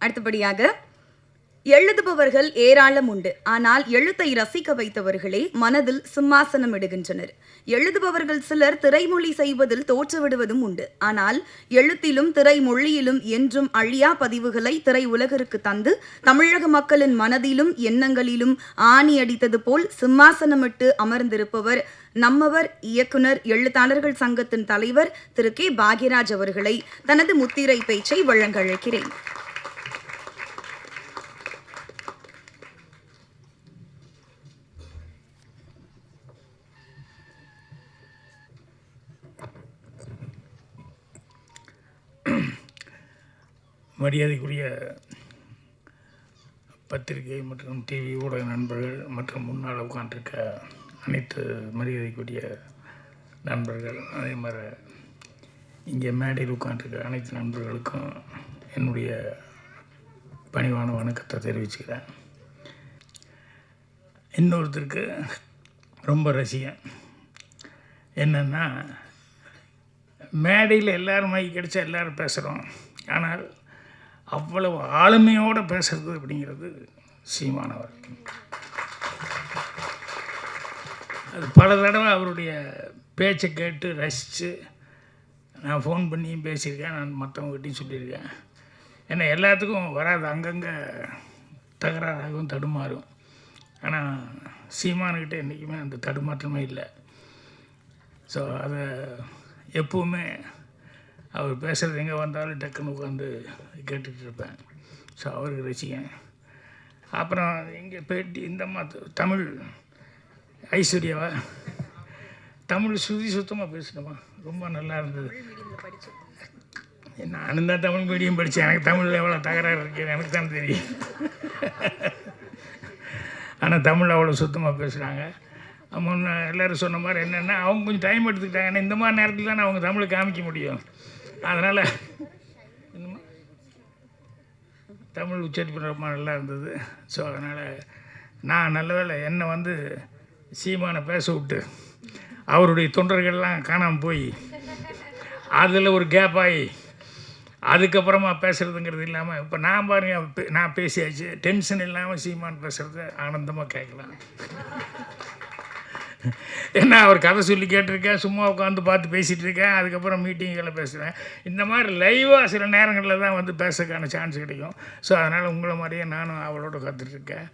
அடுத்தபடியாக எழுதுபவர்கள் ஏராளம் உண்டு. ஆனால் எழுத்தை ரசிக்க வைத்தவர்களே மனதில் சிம்மாசனம் இடுகின்றனர். எழுதுபவர்கள் சிலர் திரைமொழி செய்வதில் தோற்றுவிடுவதும் உண்டு. ஆனால் எழுத்திலும் திரைமொழியிலும் என்றும் அழியா பதிவுகளை திரை உலகிற்கு தந்து தமிழக மக்களின் மனதிலும் எண்ணங்களிலும் ஆணி அடித்தது போல் சிம்மாசனமிட்டு அமர்ந்திருப்பவர் நம்மவர் இயக்குனர் எழுத்தாளர்கள் சங்கத்தின் தலைவர் திரு கே. பாக்யராஜ் அவர்களை தனது முத்திரை பேச்சை வழங்க அழைக்கிறேன் மரியாதைக்குரிய பத்திரிகை மற்றும் டிவி ஊடக நண்பர்கள் மற்றும் முன்னால் உட்காந்துருக்க அனைத்து மரியாதைக்குரிய நண்பர்கள் அதே மாதிரி இங்கே மேடையில் உட்காந்துருக்க அனைத்து நண்பர்களுக்கும் என்னுடைய பணிவான வணக்கத்தை தெரிவிச்சுக்கிறேன். இன்னொருத்தருக்கு ரொம்ப ரசிகன் என்னென்னா மேடையில் எல்லோரும் மைக் கிடைச்சா எல்லோரும் பேசுகிறோம் ஆனால் அவ்வளவு ஆளுமையோடு பேசுறது அப்படிங்கிறது சீமானவர் அது பல தடவை அவருடைய பேச்சை கேட்டு ரசித்து நான் ஃபோன் பண்ணியும் பேசியிருக்கேன் நான் மற்றவங்ககிட்டையும் சொல்லியிருக்கேன். ஏன்னா எல்லாத்துக்கும் வராது அங்கங்கே தகராறாகவும் தடுமாறும். ஆனால் சீமானுக்கிட்ட என்றைக்குமே அந்த தடுமாற்றமே இல்லை. ஸோ அதை எப்பவுமே அவர் பேசுகிறது எங்கே வந்தாலும் டக்குன்னு உட்காந்து கேட்டுகிட்டு இருப்பேன். ஸோ அவருக்கு ரசிகன். அப்புறம் இங்கே பேட்டி இந்த மாதிரி த- தமிழ் ஐஸ்வர்யாவா? தமிழ் சுதி சுத்தமாக பேசணுமா? ரொம்ப நல்லா இருந்தது. நானும் தான் தமிழ் மீடியம் படித்தேன் எனக்கு தமிழில் எவ்வளோ தகராறு இருக்குது எனக்கு தான் தெரியும். ஆனால் தமிழ் அவ்வளோ சுத்தமாக பேசுகிறாங்க முன்ன எல்லோரும் சொன்ன மாதிரி என்னென்னா அவங்க கொஞ்சம் டைம் எடுத்துக்கிட்டாங்க ஏன்னா இந்த மாதிரி நேரத்தில் தான் அவங்க தமிழை காமிக்க முடியும். அதனால் என்னம்மா? தமிழ் உச்சரிப்பு ரொம்ப நல்லா இருந்தது. ஸோ அதனால் நான் நல்ல வேளை என்னை வந்து சீமானை பேச விட்டு அவருடைய தொண்டர்கள்லாம் காணாமல் போய் அதில் ஒரு கேப் ஆகி அதுக்கப்புறமா பேசுகிறதுங்கிறது இல்லாமல் இப்போ நான் பாருங்க பே- நான் பேசியாச்சு. டென்ஷன் இல்லாமல் சீமான் பேசுகிறத ஆனந்தமாக கேட்கலாம். என்ன அவர் கதை சொல்லி கேட்டிருக்கேன் சும்மா உட்காந்து பார்த்து பேசிகிட்டு இருக்கேன் அதுக்கப்புறம் மீட்டிங்கில் பேசுகிறேன் இந்த மாதிரி லைவாக சில நேரங்களில் தான் வந்து பேசுறதுக்கான சான்ஸ் கிடைக்கும். ஸோ அதனால் உங்களை மாதிரியே நானும் அவளோட கற்றுட்ருக்கேன்